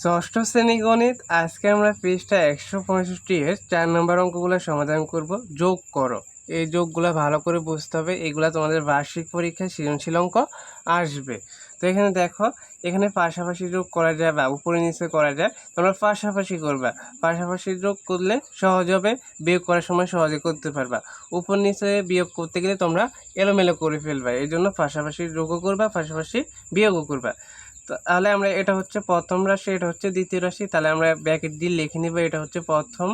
ষষ্ঠ শ্রেণি গণিত, আজকে আমরা পৃষ্ঠা একশো পঁয়ষট্টি এর চার নম্বর অঙ্কগুলো সমাধান করব। যোগ করো। এই যোগগুলো ভালো করে বুঝতে হবে। এগুলো তোমাদের বার্ষিক পরীক্ষায় সৃজনশীল অঙ্ক আসবে। তো এখানে দেখো, এখানে পাশাপাশি যোগ করা যায় বা উপরে নিচে করা যায়। তোমরা পাশাপাশি করবা। পাশাপাশি যোগ করলে সহজ হবে। বিয়োগ করার সময় সহজে করতে পারবা। উপর নিচে বিয়োগ করতে গেলে তোমরা এলোমেলো করে ফেলবা। এই জন্য পাশাপাশি যোগও করবা, পাশাপাশি বিয়োগও করবা। তাহলে আমরা এটা হচ্ছে প্রথম রাশি, এটা হচ্ছে দ্বিতীয় রাশি, তাহলে আমরা ব্যাকেট দিয়ে লিখে নিব এটা হচ্ছে প্রথম।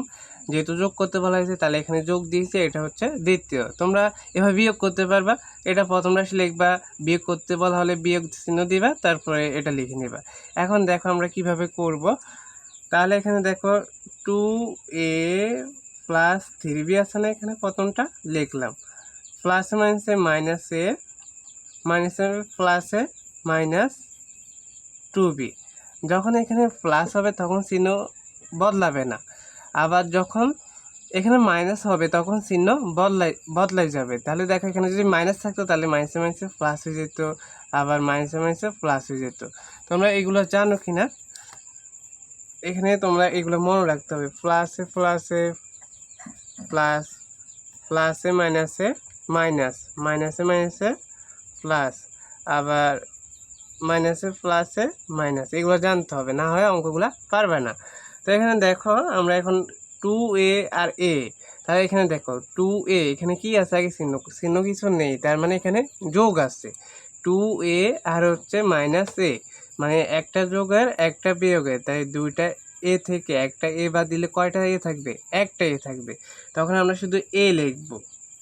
যেহেতু যোগ করতে বলা হয়েছে, তাহলে এখানে যোগ দিয়েছে, এটা হচ্ছে দ্বিতীয়। তোমরা এভাবে বিয়োগ করতে পারবা, এটা প্রথম রাশি লিখবা, বিয়োগ করতে বলা হলে বিয়োগ চিহ্ন দিবা, তারপরে এটা লিখে নিবা। এখন দেখো আমরা কীভাবে করব। তাহলে এখানে দেখো two A plus three B আছে না এখানে প্রথমটা? লিখলাম। প্লাস মাইনাসে মাইনাস এ মাইনাসে প্লাসে মাইনাস টু বি যখন এখানে প্লাস হবে তখন চিহ্ন বদলাবে না। আবার যখন এখানে মাইনাস হবে তখন চিহ্ন বদলাই বদলাই যাবে। তাহলে দেখো এখানে যদি মাইনাস থাকতো তাহলে মাইনাসে মাইনাসে প্লাস হয়ে যেত, আবার মাইনাসে মাইনাসে প্লাস হয়ে যেত। তোমরা এগুলো জানো কি না এখানে তোমরা এগুলো মনে রাখতে হবে। প্লাসে প্লাসে প্লাস প্লাসে মাইনাসে মাইনাস মাইনাসে মাইনাসে প্লাস আবার মাইনাসে প্লাসে মাইনাস এগুলো জানতে হবে, না হয় অঙ্কগুলো পারবে না। তো এখানে দেখো, আমরা এখন টু এ আর এ তাহলে এখানে দেখো টু এ এখানে কি আছে? আগে চিহ্ন চিহ্ন কিছু নেই, তার মানে এখানে যোগ আছে। টু এ আর হচ্ছে মাইনাস এ মানে একটা যোগের একটা বিয়োগের, তাই দুইটা এ থেকে একটা এ বাদ দিলে কয়টা এ থাকবে? একটা এ থাকবে। তখন আমরা শুধু এ লিখব।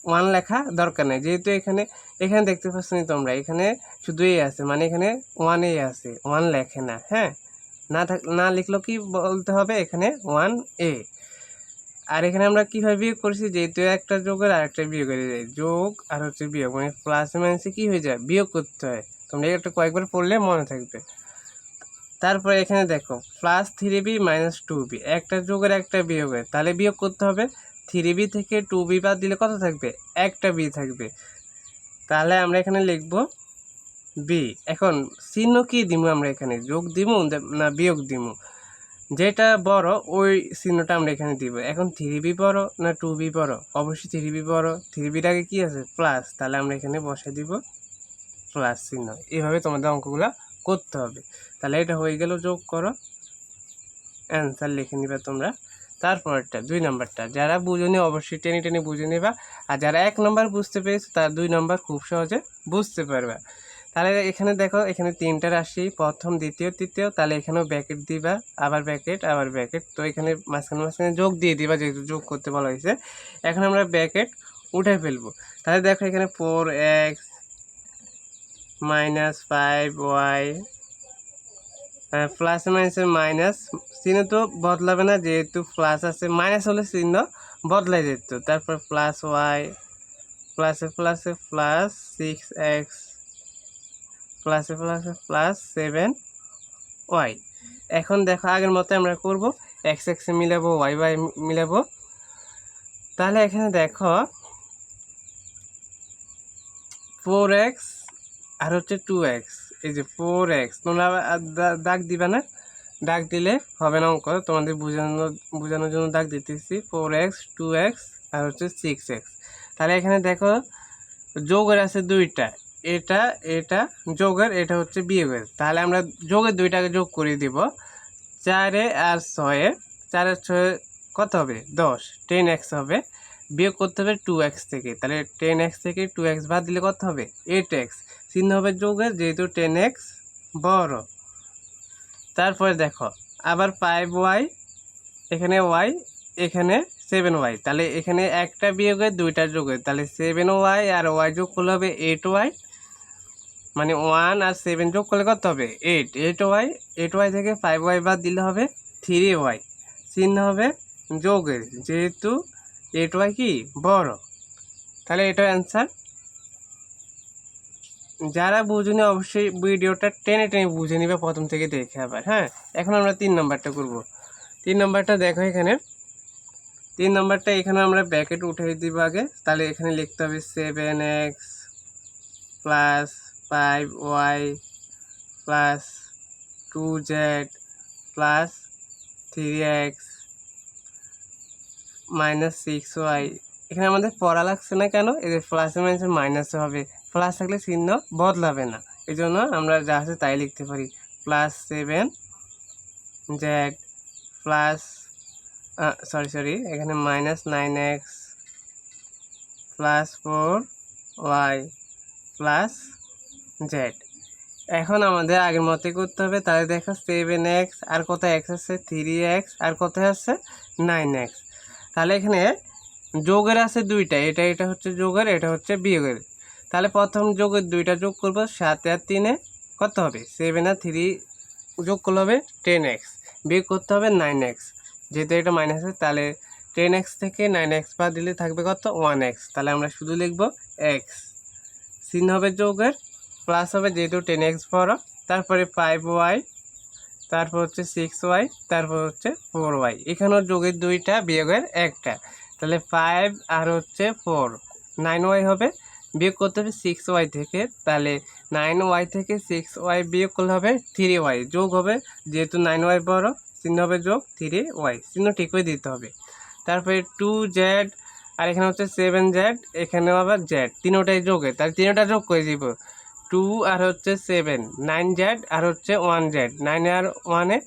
ওয়ান লেখা দরকার নেই। যেহেতু এখানে এখানে দেখতে পাচ্ছ তোমরা, এখানে শুধু এ আছে মানে এখানে ওয়ান এ আছে ওয়ান লেখে না হ্যাঁ? না থাক, না লিখলেও কি বলতে হবে? এখানে ওয়ান এ আর এখানে আমরা কীভাবে বিয়োগ করছি? যেহেতু একটা যোগের আর একটা বিয়োগ হয়ে যায় যোগ আর হচ্ছে বিয়োগ মানে প্লাস মাইনাসে কী হয়ে যায়? বিয়োগ করতে হয়। তোমরা একটা কয়েকবার পড়লে মনে থাকবে। তারপরে এখানে দেখো plus three B minus two B একটা যোগের একটা বিয়োগের, তাহলে বিয়োগ করতে হবে। থ্রি বি থেকে টু বি বাদ দিলে কত থাকবে? একটা বি থাকবে। তাহলে আমরা এখানে লিখব বি এখন চিহ্ন কি দিমু আমরা এখানে? যোগ দিমু না বিয়োগ দিমু? যেটা বড়, ওই চিহ্নটা আমরা এখানে দিব। এখন থ্রি বি বড় না টু বি বড়? অবশ্যই থ্রি বি বড়। থ্রি বির আগে কী আছে? প্লাস তাহলে আমরা এখানে বসে দিব প্লাস চিহ্ন। এইভাবে তোমাদের অঙ্কগুলো করতে হবে। তাহলে এটা হয়ে গেল যোগ করো। অ্যান্সার লিখে নিবে তোমরা। তারপরটা দুই নম্বরটা। যারা বুঝুনি অবশ্যই টেনে টেনে বুঝে নেবা। আর যারা এক নম্বর বুঝতে পেরেছে, তার দুই নম্বর খুব সহজে বুঝতে পারবে। তাহলে এখানে দেখো, এখানে তিনটা রাশি, প্রথম, দ্বিতীয়, তৃতীয়, তাহলে এখানেও ব্যাকেট দিবা, আবার ব্যাকেট আবার ব্যাকেট তো এখানে মাঝখানে মাঝখানে যোগ দিয়ে দিবা, যেহেতু যোগ করতে বলা হয়েছে। এখন আমরা ব্যাকেট উঠে ফেলব। তাহলে দেখো এখানে four X minus five Y plus মাইনাসের মাইনাস চিহ্ন তো বদলাবে না, যেহেতু প্লাস আছে মাইনাস হলে চিহ্ন বদলাই যেত। তারপর প্লাস ওয়াই প্লাসে প্লাসে প্লাস সিক্স এক্স প্লাসে প্লাসে প্লাস সেভেন ওয়াই এখন দেখো, আগের মতো আমরা করব এক্স এক্সে মিলাবো ওয়াই ওয়াই মিলাবো। তাহলে এখানে দেখো ফোর এক্স আর হচ্ছে টু এক্স এই যে ফোর এক্স তোমরা দাগ দিবে না? দাগ দিলে হবে না অঙ্ক। তোমাদের বোঝানো, বোঝানোর জন্য দাগ দিতেছি। ফোর এক্স টু এক্স আর হচ্ছে সিক্স এক্স তাহলে এখানে দেখো, যোগের আছে দুইটা। এটা এটা যোগের, এটা হচ্ছে বিয়োগের। তাহলে আমরা যোগের দুইটাকে যোগ করে দিব। চারে আর ছয়ে, চারে ছয়ে কত হবে? দশ। টেন এক্স হবে। বিয়োগ করতে হবে টু এক্স থেকে। তাহলে টেন এক্স থেকে টু এক্স বাদ দিলে কত হবে? এইট এক্স চিহ্ন হবে যোগের, যেহেতু টেন এক্স বড়। তারপরে দেখো, আবার ফাইভ ওয়াই এখানে ওয়াই এখানে সেভেন ওয়াই তাহলে এখানে একটা বিয়োগের, দুইটা যোগের। তাহলে সেভেন ওয়াই আর ওয়াই যোগ করলে হবে এইট ওয়াই মানে ওয়ান আর সেভেন যোগ করলে কত হবে? Eight eight Y eight Y থেকে ফাইভ ওয়াই বাদ দিলে হবে থ্রি ওয়াই চিহ্ন হবে যোগের, যেহেতু ওয়াই কি? বড়। তাহলে এটা অ্যান্সার যারা বুঝুনি অবশ্যই ভিডিওটা টেনে টেনে বুঝে নিবে প্রথম থেকে দেখে আবার হ্যাঁ? এখন আমরা তিন নম্বরটা করব। তিন নম্বরটা দেখো এখানে। তিন নম্বরটা এখানে আমরা ব্যাকেট উঠে দিব আগে। তাহলে এখানে লিখতে হবে seven X plus five Y plus two Z plus three X minus six Y এখানে আমাদের পড়া লাগছে না কেন? যে প্লাসে মাইনাসে মাইনাস হবে। প্লাস থাকলে চিহ্ন বদলাবে না। এই জন্য আমরা যা আছে তাই লিখতে পারি। Plus seven Z plus sorry sorry এখানে minus nine X plus four Y plus Z এখন আমাদের আগের মতোই করতে হবে। তাহলে দেখো সেভেন এক্স আর কত এক্স আছে? থ্রি এক্স আর কত আছে? নাইন এক্স তাহলে এখানে যোগের আছে দুইটা, এটা এটা হচ্ছে যোগের, এটা হচ্ছে বিয়োগের। তাহলে প্রথম যোগের দুইটা যোগ করব, সাত আর তিনে কত হবে? সেভেন আর থ্রি যোগ করলে হবে টেন এক্স বিয়োগ করতে হবে নাইন এক্স যেহেতু এটা মাইনাস আছে, তাহলে টেন এক্স থেকে নাইন এক্স বাদ দিলে থাকবে কত? ওয়ান এক্স তাহলে আমরা শুধু লিখব এক্স চিহ্ন হবে যোগের প্লাস হবে যেহেতু টেন এক্স বড়, তারপরে ফাইভ ওয়াই তারপর হচ্ছে সিক্স ওয়াই তারপর হচ্ছে ফোর ওয়াই এখানেও যোগের দুইটা, বিয়োগের একটা। তাহলে ফাইভ আর হচ্ছে ফোর নাইন ওয়াই হবে, বিয়োগ করতে হবে সিক্স ওয়াই থেকে। তাহলে নাইন ওয়াই থেকে সিক্স ওয়াই বিয়োগ করলে হবে থ্রি ওয়াই যোগ হবে, যেহেতু নাইন ওয়াই বড়, চিহ্ন হবে যোগ থ্রি ওয়াই চিহ্ন ঠিক করে দিতে হবে। তারপরে টু জেড আর এখানে হচ্ছে সেভেন জেড এখানেও আবার জেড তিনোটাই যোগে তাহলে তিনোটা যোগ করে দিব। টু আর হচ্ছে সেভেন, নাইন জেড আর হচ্ছে ওয়ান জেড, নাইন আর ওয়ানে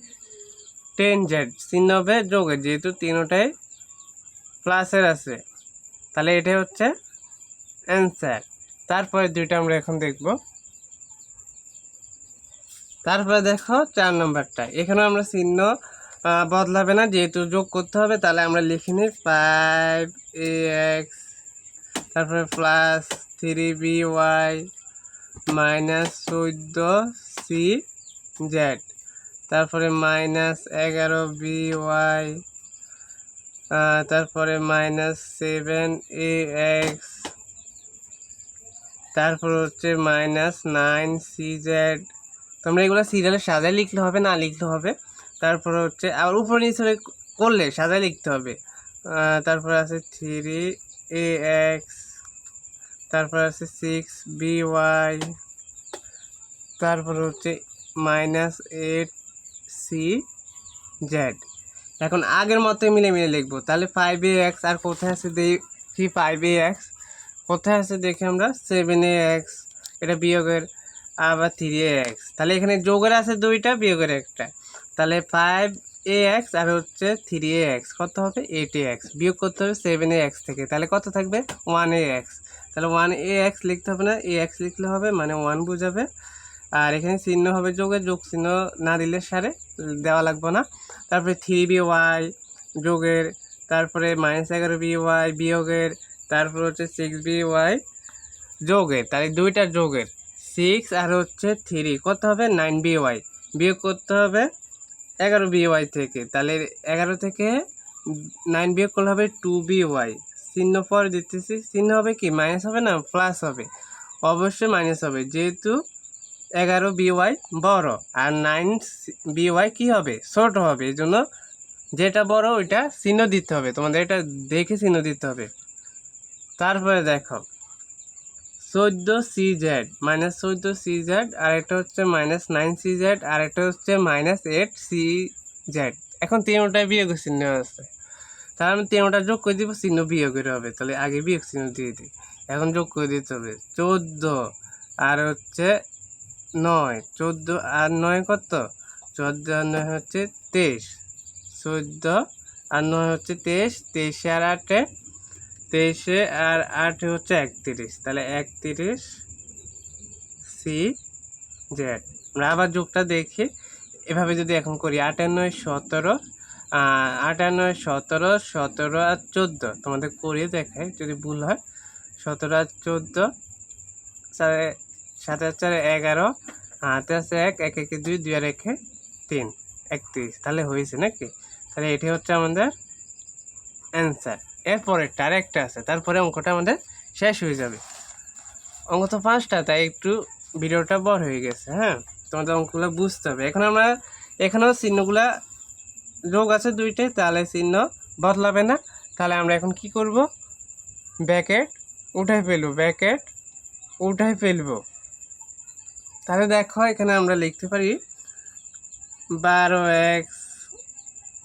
টেন জেড, চিহ্ন হবে যোগে, যেহেতু তিনোটাই প্লাসের আছে। তাহলে এটা হচ্ছে অ্যান্সার। তারপরে দুইটা আমরা এখন দেখব। তারপরে দেখো চার নম্বরটা। এখানে আমরা চিহ্ন বদলাবে না, যেহেতু যোগ করতে হবে, তাহলে আমরা লিখে নিই ফাইভ এক্স তারপরে plus three B Y minus চোদ্দ সি জেড। তারপরে মাইনাস এগারো বি ওয়াই তারপরে মাইনাস সেভেন এ এক্স, তারপর হচ্ছে মাইনাস নাইন সি জেড। তোমরা এগুলো সিরিয়ালে সাজায় লিখলে হবে, না লিখলে হবে। তারপর হচ্ছে আবার উপর নিচে করলে সাজায় লিখতে হবে। তারপর আছে থ্রি এ এক্স তারপর আছে সিক্স বি ওয়াই তারপর হচ্ছে মাইনাস এইট সি জেড এখন আগের মতো মিলে মিলে লিখব। তাহলে ফাইভ এ এক্স আর কোথায় আছে দেখি ফাইভ এ এক্স কোথায় আছে দেখি আমরা? সেভেন এ এক্স এটা বিয়োগের, আবার থ্রি এ এক্স তাহলে এখানে যোগের আছে দুইটা, বিয়োগের একটা। তাহলে ফাইভ এ এক্স আর হচ্ছে থ্রি এ এক্স কত হবে? এইট এ এক্স বিয়োগ করতে হবে সেভেন এ এক্স থেকে। তাহলে কত থাকবে? ওয়ান এ এক্স তাহলে ওয়ান এ এক্স লিখতে হবে না এ এক্স লিখলে হবে মানে ওয়ান বোঝাবে। আর এখানে চিহ্ন হবে যোগের যোগ চিহ্ন না দিলে সারে, দেওয়া লাগবে না। তারপরে থ্রি বি ওয়াই যোগের, তারপরে মাইনাস এগারো বি ওয়াই বিয়োগের, তারপর হচ্ছে সিক্স বি ওয়াই যোগের। তাহলে দুইটা যোগের। সিক্স আর হচ্ছে থ্রি কত হবে নাইন বি ওয়াই বিয়োগ করতে হবে এগারো বি ওয়াই থেকে। তাহলে এগারো থেকে নাইন বিয়োগ করলে হবে টু বি ওয়াই চিহ্ন পরে দিতেছি। চিহ্ন হবে কি? মাইনাস হবে না? প্লাস হবে। অবশ্যই মাইনাস হবে। যেহেতু এগারো বি ওয়াই বড়, আর নাইন বি ওয়াই কী হবে? ছোট হবে। এই জন্য যেটা বড়, ওইটা চিহ্ন দিতে হবে। তোমাদের এটা দেখে চিহ্ন দিতে হবে। তারপরে দেখো, চোদ্দ সি জেড মাইনাস চোদ্দ সি জেড আর একটা হচ্ছে মাইনাস নাইন সি জেড আর একটা হচ্ছে মাইনাস এইট সি জেড এখন তিনটায় বিয়োগ চিহ্ন আছে। তাহলে আমি তেরোটা যোগ করে দিব, চিহ্ন বিয়োগের হবে। তাহলে আগে বিয়োগ চিহ্ন দিয়ে দিই। এখন যোগ করে দিতে হবে। চোদ্দ আর হচ্ছে নয়। চোদ্দ আর নয় কত? চোদ্দ আর নয় হচ্ছে তেইশ। চোদ্দ আর নয় হচ্ছে তেইশ। তেইশে আর আটে? তেইশে আর আট হচ্ছে একত্রিশ। তাহলে একত্রিশ সি জেড। আমরা আবার যোগটা দেখি। এভাবে যদি এখন করি, আট আর নয়, সতেরো আহ, আট আর নয় সতেরো সতেরো আর চোদ্দ। তোমাদের করিয়ে দেখায় যদি ভুল হয়। সতেরো আর চোদ্দ চারে সাত আর চারে এগারো হাতে আছে এক এক একে দুই দুই আর একে তিন একত্রিশ। তাহলে হয়েছে নাকি? তাহলে এটি হচ্ছে আমাদের অ্যান্সার এরপরেরটা আর একটা আছে তারপরে অঙ্কটা আমাদের শেষ হয়ে যাবে। অঙ্ক তো পাঁচটা তাই একটু ভিডিওটা বড় হয়ে গেছে হ্যাঁ? তোমাদের অঙ্কগুলো বুঝতে হবে। এখন আমরা এখানেও চিহ্নগুলা যোগ আছে দুইটাই, তাহলে চিহ্ন বদলাবে না। তাহলে আমরা এখন কি করব? ব্যাকেট উঠাই ফেলব, ব্যাকেট উঠাই ফেলব। তাহলে দেখো, এখানে আমরা লিখতে পারি বারো এক্স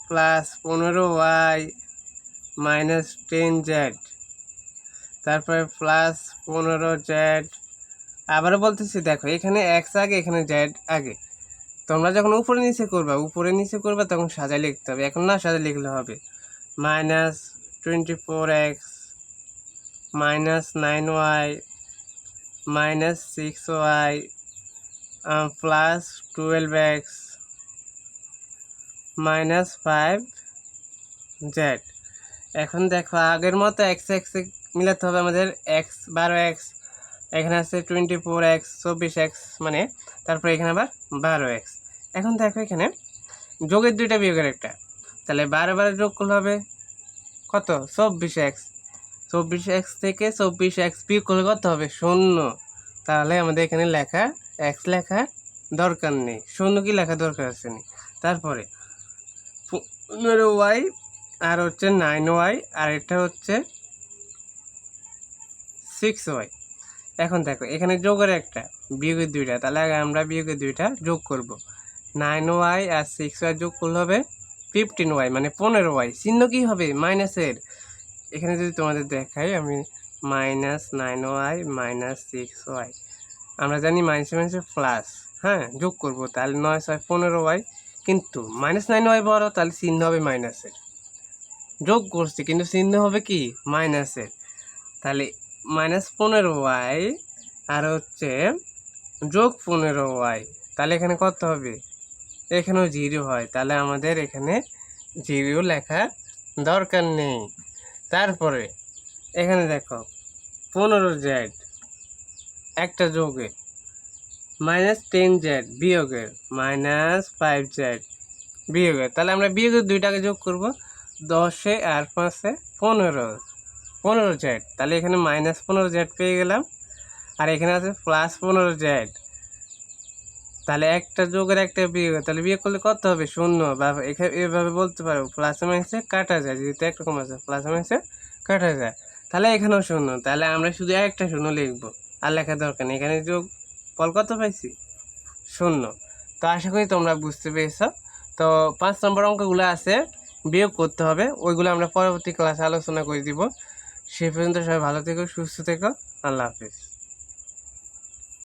প্লাস পনেরো ওয়াই মাইনাস টেন জেড, তারপরে প্লাস পনেরো জেড। আবারও বলতেছি, দেখো, এখানে এক্স আগে, এখানে জেড আগে। তোমরা যখন উপরে নিচে করবা, উপরে নিচে করবা তখন সাজায় লিখতে হবে। এখন না সাজায় লিখলে হবে। Minus twenty four X, minus nine Y, minus six Y plus twelve X, minus five Z. এখন দেখো, আগের মতো এক্স এক্স মিলাতে হবে আমাদের। এক্স বারো এক্স, এখানে আছে টোয়েন্টি ফোর এক্স, চব্বিশ এক্স মানে তারপরে এখানে আবার বারো এক্স। এখন দেখো এখানে যোগের দুইটা বিয়োগের একটা। তাহলে বারো বারো যোগ করলে হবে কত? চব্বিশ এক্স। চব্বিশ এক্স থেকে চব্বিশ এক্স বিয়োগ করলে কত হবে? শূন্য। তাহলে আমাদের এখানে লেখা এক্স লেখা দরকার নেই। শূন্য কি লেখা দরকার আছে নি? তারপরে পনেরো ওয়াই আর হচ্ছে নাইন ওয়াই আর এটা হচ্ছে সিক্স ওয়াই। এখন দেখো, এখানে যোগের একটা, বিয়োগের দুইটা। তাহলে আমরা বিয়োগের দুইটা যোগ করব। নাইন ওয়াই আর সিক্স ওয়াই যোগ করলে হবে ফিফটিন ওয়াই মানে পনেরো ওয়াই। চিহ্ন কী হবে? মাইনাসের এখানে যদি তোমাদের দেখাই, আমি minus nine Y minus six Y. আমরা জানি মাইনাসে মাইনাসে প্লাস হ্যাঁ যোগ করব, তাহলে নয় ছয়, পনেরো ওয়াই। কিন্তু মাইনাস নাইন ওয়াই বড়, তাহলে চিহ্ন হবে মাইনাসের যোগ করছি, কিন্তু চিহ্ন হবে কি? মাইনাসের তাহলে মাইনাস পনেরো ওয়াই আর হচ্ছে যোগ পনেরো ওয়াই। তাহলে এখানে কত হবে? এখানেও জিরো হয়, তাহলে আমাদের এখানে জিরো লেখা দরকার নেই। তারপরে, এখানে দেখো, পনেরো জেড একটা যোগে মাইনাস টেন জেড বিয়োগের মাইনাস ফাইভ জেড বিয়োগের। তাহলে আমরা বিয়োগের দুইটাকে যোগ করব, দশে আর পাঁচে পনেরো পনেরো জেড তাহলে এখানে মাইনাস পনেরো জেড পেয়ে গেলাম, আর এখানে আছে প্লাস পনেরো জেড তাহলে একটা যোগের একটা বিয়োগ তাহলে বিয়োগ করলে কত হবে? শূন্য। বা এভাবে বলতে পারো প্লাস মাইনাসে কাটা যায় যেহেতু একরকম আছে প্লাস মাইনাসে কাটা যায়। তাহলে এখানেও শূন্য, তাহলে আমরা শুধু একটা শূন্য লিখব, আর লেখা দরকার নেই। এখানে যোগ ফল কত পাইছি? শূন্য। তো আশা করি তোমরা বুঝতে পেরেছ। তো পাঁচ নম্বর অঙ্কগুলো আছে, বিয়োগ করতে হবে, ওইগুলো আমরা পরবর্তী ক্লাসে আলোচনা করে দিব। সে পর্যন্ত সবাই ভালো থেকো, সুস্থ থেকো, আল্লাহ হাফিজ।